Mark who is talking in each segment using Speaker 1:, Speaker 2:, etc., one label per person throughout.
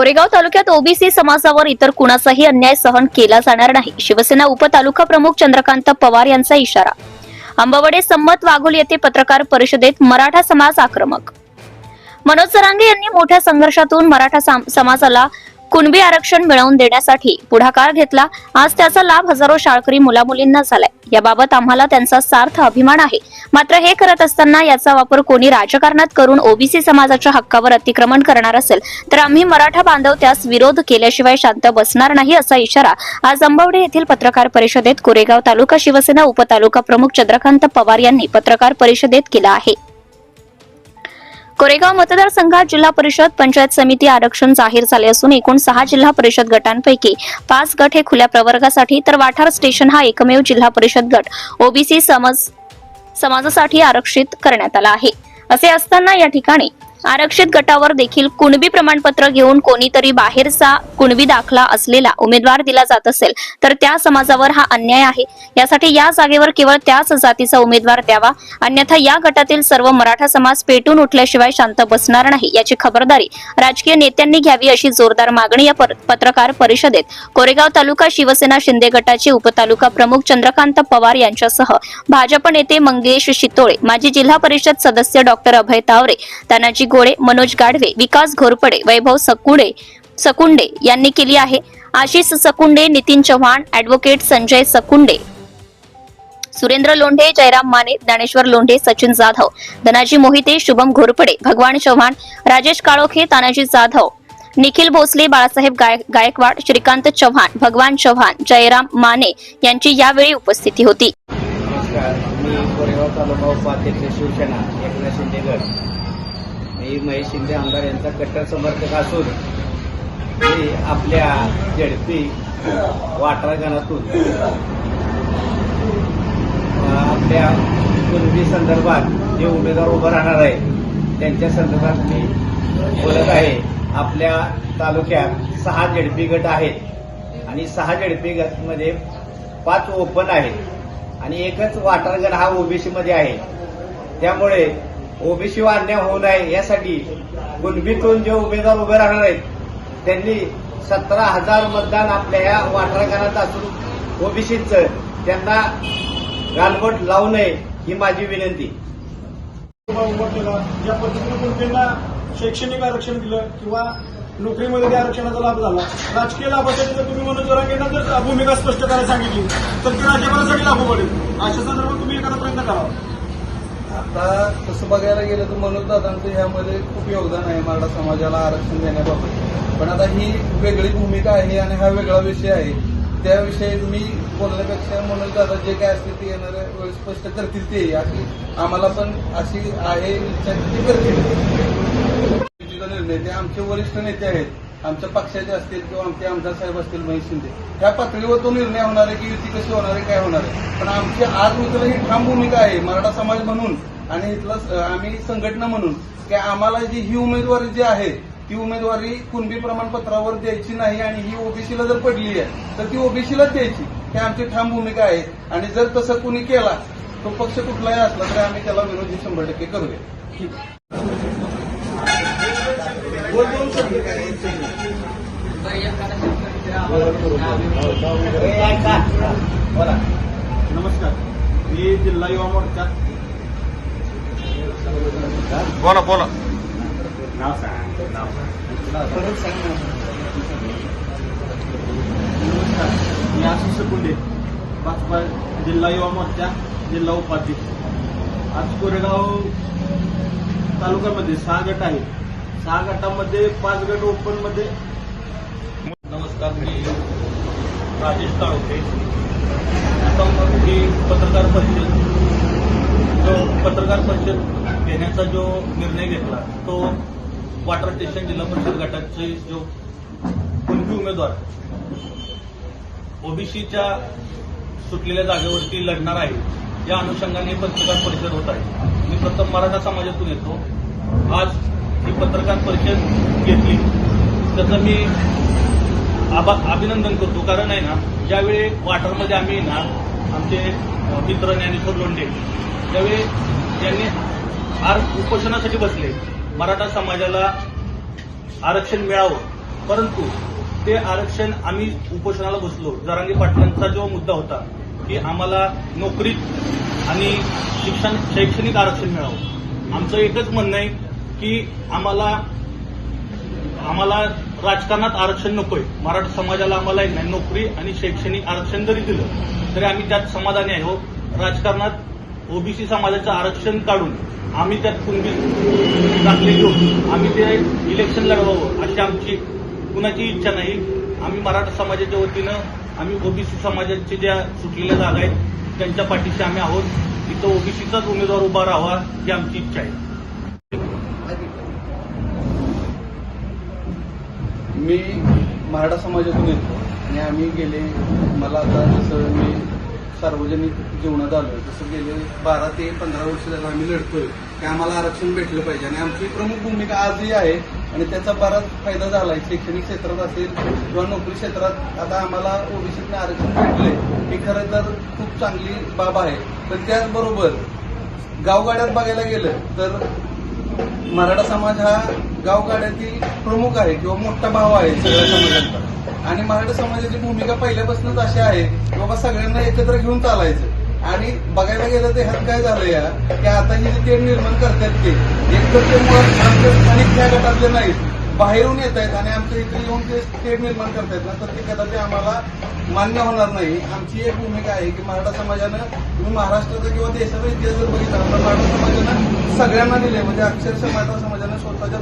Speaker 1: कोरेगाव तालुक्यात ओबीसी समाजावर इतर कुणाचाही अन्याय सहन केला जाणार नाही. शिवसेना उपतालुका प्रमुख चंद्रकांत पवार यांचा इशारा. अंबावडे संमत वाघोल येथे पत्रकार परिषदेत मराठा समाज आक्रमक. मनोज सरांगे यांनी मोठ्या संघर्षातून मराठा समाजाला कुणबी आरक्षण मिळवून देण्यासाठी पुढाकार घेतला. आज त्याचा लाभ हजारो शाळकरी मुलामुलींना झालाय. याबाबत आम्हाला त्यांचा सार्थ अभिमान आहे. मात्र हे करत असताना याचा वापर कोणी राजकारणात करून ओबीसी समाजाच्या हक्कावर अतिक्रमण करणार असेल तर आम्ही मराठा बांधव त्यास विरोध केल्याशिवाय शांत बसणार नाही असा इशारा आज अंबावडे येथील पत्रकार परिषदेत कोरेगाव तालुका शिवसेना उपतालुका प्रमुख चंद्रकांत पवार यांनी पत्रकार परिषदेत केला आहे. कोरेगाव मतदारसंघात जिल्हा परिषद पंचायत समिती आरक्षण जाहीर झाले असून एकूण सहा जिल्हा परिषद गटांपैकी पाच गट हे खुल्या प्रवर्गासाठी तर वाठार स्टेशन हा एकमेव जिल्हा परिषद गट. ओबीसी समज समाजासाठी आरक्षित करण्यात आला आहे. असे असताना या ठिकाणी आरक्षित गटावर देखील कुणबी प्रमाणपत्र घेऊन कोणीतरी बाहेरचा कुणबी दाखला असलेला उमेदवार दिला जात असेल तर त्या समाजावर हा अन्याय आहे. यासाठी या जागेवर केवळ त्याच जातीचा उमेदवार द्यावा. अन्यथा या गटातील सर्व मराठा समाज पेटून उठल्याशिवाय शांत बसणार नाही याची खबरदारी राजकीय नेत्यांनी घ्यावी अशी जोरदार मागणी या पत्रकार परिषदेत. कोरेगाव तालुका शिवसेना शिंदे गटाचे उपतालुका प्रमुख चंद्रकांत पवार यांच्यासह भाजप नेते मंगेश शितोळे माजी जिल्हा परिषद सदस्य डॉक्टर अभय तावरे तानाजी गोळे मनोज गाढवे विकास घोरपडे वैभव सकुडे सकुंडे यांनी केली आहे. आशिष सकुंडे नितीन चव्हाण ऍडव्होकेट संजय सकुंडे. सुरेंद्र लोंढे जयराम माने ज्ञानेश्वर लोंढे सचिन जाधव धनाजी मोहिते शुभम घोरपडे भगवान चव्हाण राजेश काळोखे तानाजी जाधव निखिल भोसले बाळासाहेब गाय- गायकवाड श्रीकांत चव्हाण भगवान चव्हाण जयराम माने यांची यावेळी उपस्थिती होती.
Speaker 2: नमस्कार मी महेश शिंदे आमदार यांचा कट्टर समर्थक असून मी आपल्या झडपी वाटरगणातून आपल्या कुणबी संदर्भात जे उमेदवार उभं राहणार आहे त्यांच्या संदर्भात मी बोलत आहे. आपल्या तालुक्यात सहा झडपी गट आहेत आणि सहा झडपी गटमध्ये पाच ओपन आहेत आणि एकच वाटारगण हा ओबीसीमध्ये आहे. त्यामुळे ओबीसी अन्याय होऊ नये यासाठी कुणबीतून जे उमेदवार उभे राहणार आहेत त्यांनी सतरा हजार मतदान आपल्या या वाटारगणात असून ओबीसीचं त्यांना गालबोट लावू नये ही माझी विनंती.
Speaker 3: ज्या पद्धतीने कुणबींना शैक्षणिक आरक्षण दिलं किंवा नोकरीमध्ये त्या आरक्षणाचा लाभ झाला. राजकीय लाभासाठी जर तुम्ही मनोज जरांगेंना जर भूमिका स्पष्ट करायला सांगितली. तर ती राज्यभरासाठी लागू पडेल. अशा संदर्भात तुम्ही एखादा प्रयत्न करावा.
Speaker 4: आता तसं बघायला गेलं तर मनोजदादांचं ह्यामध्ये खूप योगदान आहे मराठा समाजाला आरक्षण देण्याबाबत. पण आता ही वेगळी भूमिका आहे आणि हा वेगळा विषय आहे. त्याविषयी मी बोलण्यापेक्षा मनोज दादा जे काय असतील ते येणाऱ्या वेळेस स्पष्ट करतील ते. अशी आम्हाला पण अशी आहे इच्छा ती ते करतील. निर्णय. ते आमचे वरिष्ठ नेते आहेत. आमच्या पक्षाचे असतील किंवा आमचे आमदार साहेब असतील महेश शिंदे ह्या पातळीवर तो निर्णय होणार आहे की युती कशी होणार आहे काय होणार आहे. पण आमची आज इथलं ही ठाम भूमिका आहे मराठा समाज म्हणून आणि इथलं आम्ही संघटना म्हणून की आम्हाला जी ही उमेदवारी जी आहे ती उमेदवारी कुणबी प्रमाणपत्रावर द्यायची नाही आणि ही ओबीसीला जर पडली आहे तर ती ओबीसीलाच द्यायची. ही आमची ठाम भूमिका आहे. आणि जर तसं कुणी केला तो पक्ष कुठलाही असला तरी आम्ही त्याला विरोधी शंभर टक्के करूया.
Speaker 2: बोला.
Speaker 3: नमस्कार. मी जिल्हा युवा मोर्चा.
Speaker 5: बोला बोला.
Speaker 3: नाव सांग नाव मी आशिष कुंडे पाचपा जिल्हा युवा मोर्चा जिल्हा उपाध्यक्ष. आज कोरेगाव तालुक्यामध्ये सहा गट आहेत. सहा गटामध्ये पाच गट ओपनमध्ये
Speaker 6: नमस्कार मी राजेश काळोखे ही पत्रकार परिषद जो पत्रकार परिषद घेण्याचा जो निर्णय घेतला तो वॉटर स्टेशन जिल्हा परिषद गटाचे जो कुणबी उमेदवार ओबीसीच्या सुटलेल्या जागेवरती लढणार आहे या अनुषंगाने पत्रकार परिषद होत आहे. मी प्रथम मराठा समाजातून येतो. आज ही पत्रकार परिषद घेतली. त्याचं मी आबा अभिनंदन करतो. कारण आहे ना ज्यावेळी वाटरमध्ये आम्ही ना आमचे मित्र ज्ञानेश्वर लोंढे त्यावेळी त्यांनी आर उपोषणासाठी बसले. मराठा समाजाला आरक्षण मिळावं. परंतु ते आरक्षण आम्ही उपोषणाला बसलो. जरांगी पाटलांचा जो मुद्दा होता की आम्हाला नोकरीत आणि शिक्षण शैक्षणिक आरक्षण मिळावं. आमचं एकच म्हणणं आहे की आम्हाला आम्हाला राजकारणात आरक्षण नकोय. मराठा समाजाला आम्हाला एक नोकरी आणि शैक्षणिक आरक्षण जरी दिलं तरी आम्ही त्यात समाधानी आहे. हो राजकारणात ओबीसी समाजाचं आरक्षण काढून आम्ही त्यात कुणबी दाखले घेऊन आम्ही ते इलेक्शन लढवावं अशी आमची कुणाची इच्छा नाही. आम्ही मराठा समाजाच्या वतीनं आम्ही ओबीसी समाजाचे ज्या सुटलेल्या जागा आहेत त्यांच्या पाठीशी आम्ही आहोत. इथं ओबीसीचाच उमेदवार उभा राहावा ही आमची इच्छा आहे.
Speaker 4: मी मराठा समाजातून येतो आणि आम्ही गेले मला आता जसं मी सार्वजनिक जीवनात आलो जसं गेले बारा ते पंधरा वर्ष झालं आम्ही लढतोय की आम्हाला आरक्षण भेटलं पाहिजे. आणि आमची प्रमुख भूमिका आजही आहे आणि त्याचा बराच फायदा झाला आहे शैक्षणिक क्षेत्रात असेल किंवा नोकरी क्षेत्रात आता आम्हाला ओबीसीतनं आरक्षण भेटले ही खरं तर खूप चांगली बाब आहे. पण त्याचबरोबर गावगाड्यात बघायला गेलं तर मराठा समाज हा गावगाड्यातील प्रमुख आहे किंवा मोठा भाव आहे सगळ्या समाजाचा. आणि मराठा समाजाची भूमिका पहिल्यापासूनच अशी आहे की बाबा सगळ्यांना एकत्र घेऊन चालायचं. आणि बघायला गेलं ते ह्यात काय झालं या की आता ही जे निर्माण करतात ते एक तर ते मुळात आमच्या स्थानिक त्या गटातले नाहीत. बाहेरून येत आहेत आणि आमच्या इथे येऊन ते स्टेट निर्माण करतायत ना तर ते कदाचित आम्हाला मान्य होणार नाही. आमची एक भूमिका आहे की मराठा समाजानं तुम्ही महाराष्ट्राचा किंवा देशाचा इतिहास जर बघितला तर मराठा समाजानं सगळ्यांना दिले म्हणजे अक्षरशः मराठा समाजानं स्वतःच्या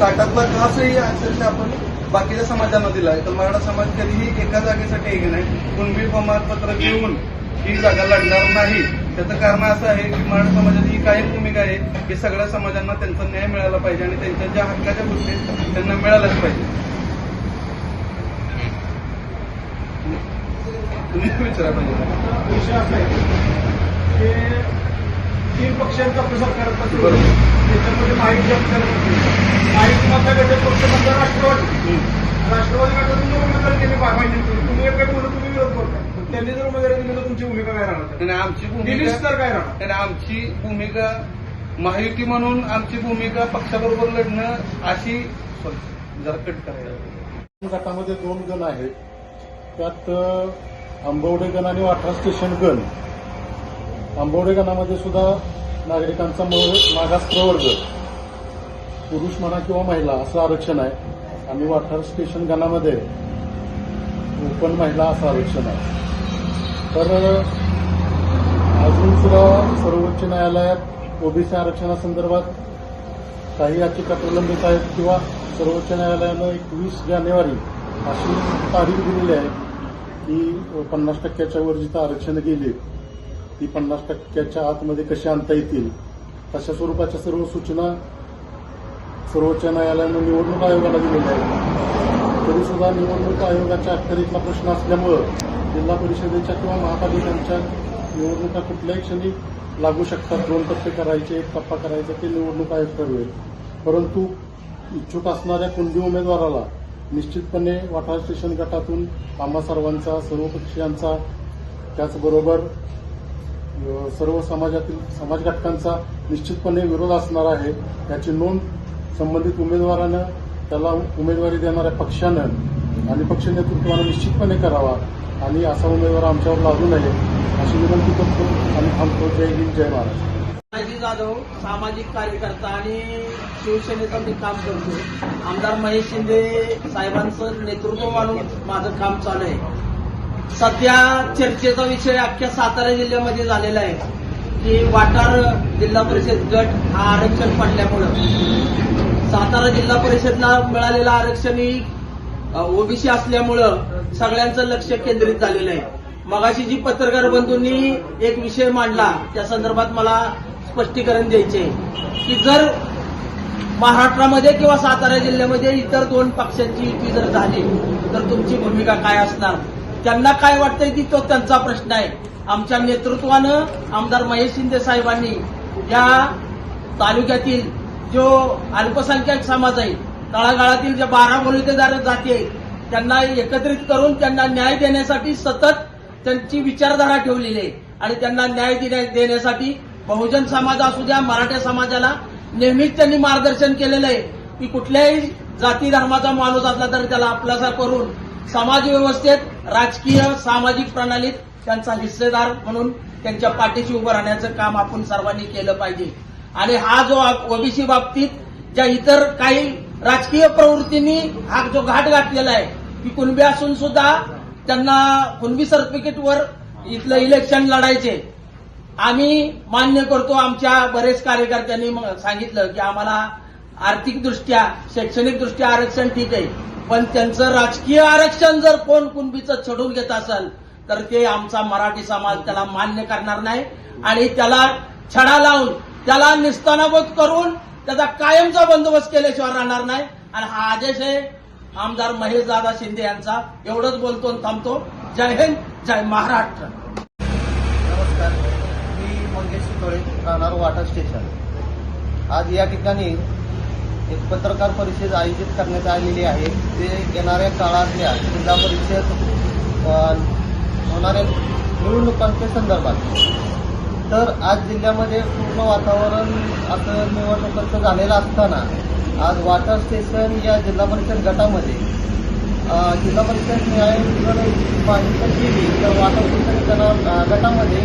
Speaker 4: ताटातला घासही अक्षरशः आपण बाकीच्या समाजांना दिला आहे तर मराठा समाज कधीही एका जागेसाठी एक नाही. कुणबी प्रमाणपत्र घेऊन ही जागा लढणार नाही. त्याचं कारण असं आहे की मराठा समाजाची ही काही भूमिका आहे की सगळ्या समाजांना त्यांचा न्याय मिळाला पाहिजे आणि त्यांच्या ज्या हक्काच्या गोष्टी आहेत, त्यांना मिळाल्याच पाहिजे. तुम्ही विचारा पाहिजे
Speaker 3: विषय असा आहे की तीन पक्षांचा प्रसार करत. त्याच्यामध्ये माहिती माहितीमधला घटक पक्ष म्हणजे राष्ट्रवादी. राष्ट्रवादी गटातून माहिती दिली तुम्ही एक काय बोलून तुम्ही विरोध करता त्यांनी जर उमेदवारी दिली तर तुमची भूमिका काय राहणार?
Speaker 4: आणि आमची
Speaker 3: दिलीच
Speaker 4: भूमिका
Speaker 3: तर काय राहणार?
Speaker 4: आणि आमची भूमिका महायुती म्हणून आमची भूमिका पक्षाबरोबर लढणं अशी जरा कट करायला
Speaker 5: गटामध्ये दोन गण आहेत. त्यात आंबवडे गण आणि वाठरा स्टेशन गण. आंबवडे गणामध्ये सुद्धा नागरिकांचा मागास प्रवर्ग पुरुष म्हणा किंवा महिला असं आरक्षण आहे. आणि वाठार स्टेशन गणामध्ये ओपन महिला असं आरक्षण आहे. तर अजून सुद्धा सर्वोच्च न्यायालयात ओबीसी आरक्षणासंदर्भात काही याचिका प्रलंबित आहेत किंवा सर्वोच्च न्यायालयानं एकवीस जानेवारी अशी तारीख दिलेली आहे की पन्नास टक्क्याच्या वर जिथं आरक्षण गेली ती पन्नास टक्क्याच्या आतमध्ये कशी आणता येतील? तशा स्वरूपाच्या सर्व सूचना सर्वोच्च न्यायालयानं निवडणूक आयोगाला दिलेल्या आहेत. तरीसुद्धा निवडणूक आयोगाच्या अखत्यारीतला प्रश्न असल्यामुळं जिल्हा परिषदेच्या किंवा महापालिकांच्या निवडणुका कुठल्याही क्षणी लागू शकतात. दोन टप्पे करायचे एक टप्पा करायचा ते निवडणूक आयोग ठरवेल परंतु इच्छुक असणाऱ्या कुणबी उमेदवाराला निश्चितपणे वाठार स्टेशन गटातून आम्हा सर्वांचा सर्व पक्षीयांचा त्याचबरोबर सर्व समाजातील समाज घटकांचा निश्चितपणे विरोध असणार आहे. याची नोंद संबंधित उमेदवारानं त्याला उमेदवारी देणाऱ्या पक्षानं आणि पक्ष नेतृत्वानं निश्चितपणे करावा. आणि असा उमेदवार आमच्यावर लागू नये अशी विनंती करतो आणि थांबतो. जय हिंद जय महाराज
Speaker 7: तानाजी जाधव सामाजिक कार्यकर्ता आणि शिवसेनेचं मी काम करतो. आमदार महेश शिंदे साहेबांचं नेतृत्व मानून माझं काम चालू आहे. सध्या चर्चेचा विषय अख्ख्या सातारा जिल्ह्यामध्ये झालेला आहे की वाटार जिल्हा परिषद गट हा आरक्षण पडल्यामुळं. सातारा जिल्हा परिषदला मिळालेलं आरक्षण ही ओबीसी असल्यामुळं सगळ्यांचं लक्ष केंद्रित झालेलं आहे. मगाशी जी पत्रकार बंधूंनी एक विषय मांडला त्या संदर्भात मला स्पष्टीकरण द्यायचे की जर महाराष्ट्रामध्ये किंवा सातारा जिल्ह्यामध्ये इतर दोन पक्षांची युती जर झाली तर तुमची भूमिका काय असणार? त्यांना काय वाटतंय की तो त्यांचा प्रश्न आहे. आमच्या नेतृत्वानं आमदार महेश शिंदे साहेबांनी या तालुक्यातील जो अल्पसंख्याक समाज आहे तळागाळातील ज्या बारा बोलतेदार जाती आहेत त्यांना एकत्रित करून त्यांना न्याय देण्यासाठी सतत त्यांची विचारधारा ठेवलेली आहे. आणि त्यांना न्याय देण्यासाठी बहुजन समाज असू द्या मराठा समाजाला नेहमीच त्यांनी मार्गदर्शन केलेलं आहे. की कुठल्याही जाती धर्माचा माणूस असला तर त्याला आपलासा करून समाज व्यवस्थेत राजकीय सामाजिक प्रणालीत त्यांचा हिस्सेदार म्हणून त्यांच्या पाठीशी उभं राहण्याचं काम आपण सर्वांनी केलं पाहिजे. आणि हा जो ओबीसी बाबतीत ज्या इतर काही राजकीय प्रवृत्तींनी हा जो घाट घातलेला आहे की कुणबी असून सुद्धा त्यांना कुणबी सर्टिफिकेटवर इथलं इलेक्शन लढायचे. आम्ही मान्य करतो आमच्या बरेच कार्यकर्त्यांनी सांगितलं की आम्हाला आर्थिकदृष्ट्या शैक्षणिकदृष्ट्या शैक्षणिक दृष्ट्या आरक्षण ठीक आहे. पण त्यांचं राजकीय आरक्षण जर कोण कुणबीचं छडून घेत असेल तर ते आमचा मराठी समाज त्याला मान्य करणार नाही. आणि त्याला छडा लावून त्याला निस्तानाबोध करून त्याचा कायमचा बंदोबस्त केल्याशिवाय राहणार नाही. आणि हा आदेश आहे आमदार महेश दादा शिंदे यांचा एवढंच बोलतो आणि थांबतो. जय हिंद जय महाराष्ट्र.
Speaker 8: नमस्कार. मी मंगेश सुतळे राहणार वाटा स्टेशन आज या ठिकाणी एक पत्रकार परिषद आयोजित करण्यात आलेली आहे. ते येणाऱ्या काळातल्या जिल्हा परिषद होणाऱ्या निवडणुकांच्या संदर्भात. तर आज जिल्ह्यामध्ये पूर्ण वातावरण असं निवडणुकांचं झालेलं असताना आज वाटर स्टेशन या जिल्हा परिषद गटामध्ये जिल्हा परिषद न्यायालयाने केली तर वॉटर स्टेशन गणा- गटामध्ये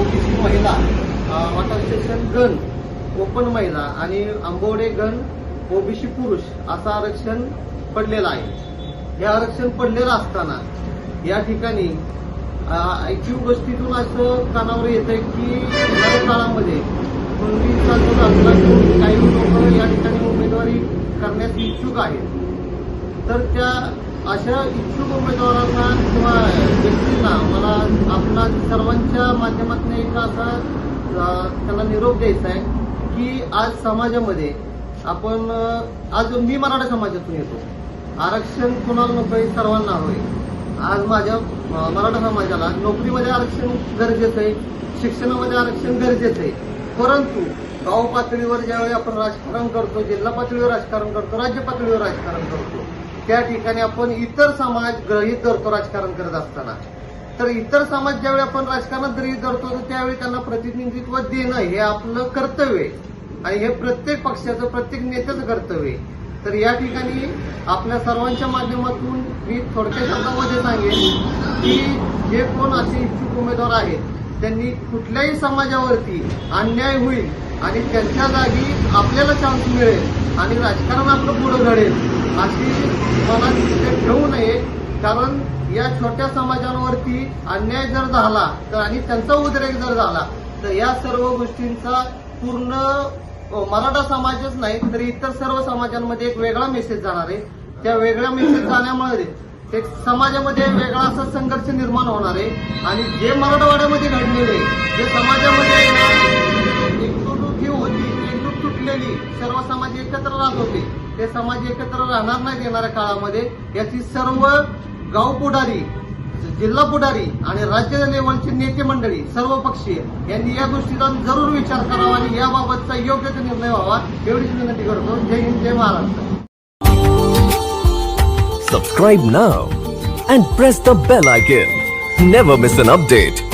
Speaker 8: ओबीसी महिला अ, वॉटर स्टेशन गण ओपन महिला आणि आंबोडे गण ओबीसी पुरुष असं आरक्षण पडलेलं आहे. हे आरक्षण पडलेलं असताना या ठिकाणी ऐकीव गोष्टीतून असं कानावर येत आहे की काळामध्ये पूर्वीचा जो दाखला घेऊन काही लोक या ठिकाणी करण्यास इच्छुक आहेत. तर त्या अशा इच्छुक उमेदवारांना किंवा व्यक्तींना मला आपला सर्वांच्या माध्यमातून एक असा त्यांना निरोप द्यायचा आहे की आज समाजामध्ये आपण आज मी मराठा समाजातून येतो. आरक्षण कुणाला नकोय सर्वांना हवंय. आज माझ्या मराठा समाजाला नोकरीमध्ये आरक्षण गरजेचं आहे शिक्षणामध्ये आरक्षण गरजेचं आहे. परंतु गाव पातळीवर ज्यावेळी आपण राजकारण करतो जिल्हा पातळीवर राजकारण करतो राज्य पातळीवर राजकारण करतो त्या ठिकाणी आपण इतर समाज ग्रहित धरतो राजकारण करत असताना. तर इतर समाज ज्यावेळी आपण राजकारणात गृहीत धरतो तर त्यावेळी त्यांना प्रतिनिधित्व देणं हे आपलं कर्तव्य आहे. आणि हे प्रत्येक पक्षाचं प्रत्येक नेत्याचं कर्तव्य आहे. तर या ठिकाणी आपल्या सर्वांच्या माध्यमातून मी थोडक्या शब्दामध्ये सांगेन की जे कोण असे इच्छुक उमेदवार आहेत त्यांनी कुठल्याही समाजावरती अन्याय होईल आणि त्यांच्या जागी आपल्याला चान्स मिळेल आणि राजकारण आपलं पुढं घडेल अशी मनात ठेवू नये. कारण या छोट्या समाजांवरती अन्याय जर झाला तर आणि त्यांचा उद्रेक जर झाला तर या सर्व गोष्टींचा पूर्ण मराठा समाजच नाही तर इतर सर्व समाजांमध्ये एक वेगळा मेसेज जाणार आहे. त्या वेगळ्या मेसेज जाण्यामुळे एक समाजामध्ये वेगळा असा संघर्ष निर्माण होणार आहे. आणि जे मराठवाड्यामध्ये घडलेले जे समाजामध्ये वेळी सर्व समाज एकत्र राहत होते. ते समाज एकत्र राहणार नाही येणाऱ्या काळामध्ये. याची सर्व गाव पुढारी जिल्हा पुढारी आणि राज्य लेवलचे नेते मंडळी सर्व पक्षीय यांनी या गोष्टीचा जरूर विचार करावा आणि याबाबतचा योग्य तो निर्णय व्हावा. एवढीच विनंती करतो. जय हिंद जय Maharashtra.
Speaker 9: Subscribe now and press the bell icon. Never miss an update.